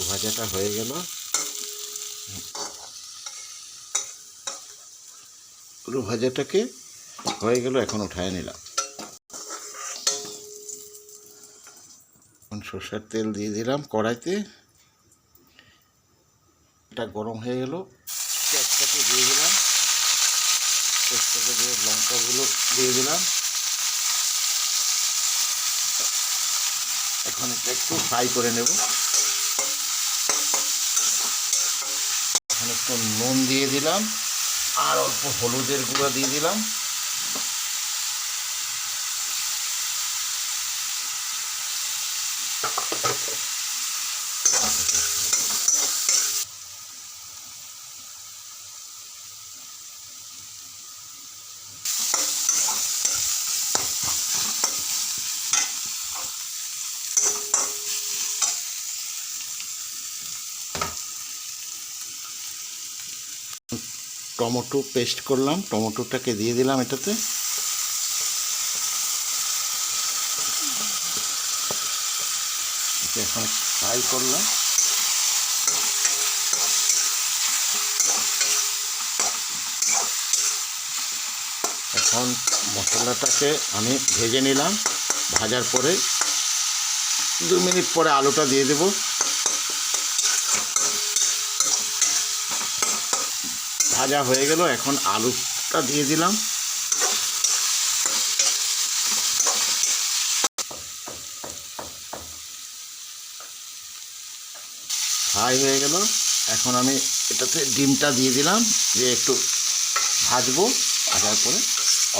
আলু ভাজাটা হয়ে গেল। আলু ভাজাটাকে হয়ে গেল, এখন উঠায় নিলাম। এখন সর্ষের তেল দিয়ে দিলাম কড়াইতে। এটা গরম হয়ে গেল। পেঁয়াজটাকে দিয়ে দিলাম। পেঁয়াজটাকে দিয়ে লঙ্কাগুলো দিয়ে দিলাম। এখন একটু ফ্রাই করে নেব। একটু নুন দিয়ে দিলাম আর অল্প হলুদের গুঁড়া দিয়ে দিলাম। টমেটো পেস্ট করলাম, টমেটোটাকে দিয়ে দিলাম এটাতে। এখন ফ্রাই করলাম। এখন মশলাটাকে আমি ভেজে নিলাম। ভাজার পরে দু মিনিট পরে আলুটা দিয়ে দেবো। ভাজা হয়ে গেল। এখন আলুটা দিয়ে দিলাম। ফ্রাই হয়ে গেল। এখন আমি এটাতে ডিমটা দিয়ে দিলাম যে একটু ভাজবো। ভাজার পরে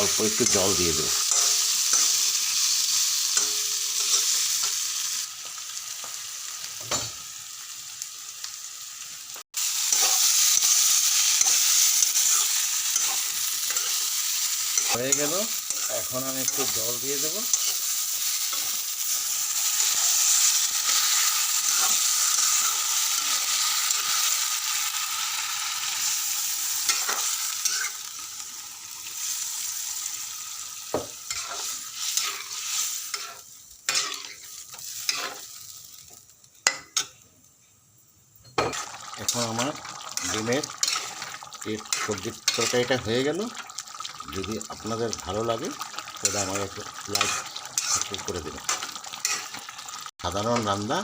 অল্প একটু জল দিয়ে দেবো। হয়ে গেল। এখন আমি একটু জল দিয়ে দেব। এখন আমার ডিমের সবজির তরকারিটা হয়ে গেল। যদি আপনাদের ভালো লাগে তাহলে আমার একটু লাইক সাবস্ক্রাইব করে দেবেন। সাধারণ রান্না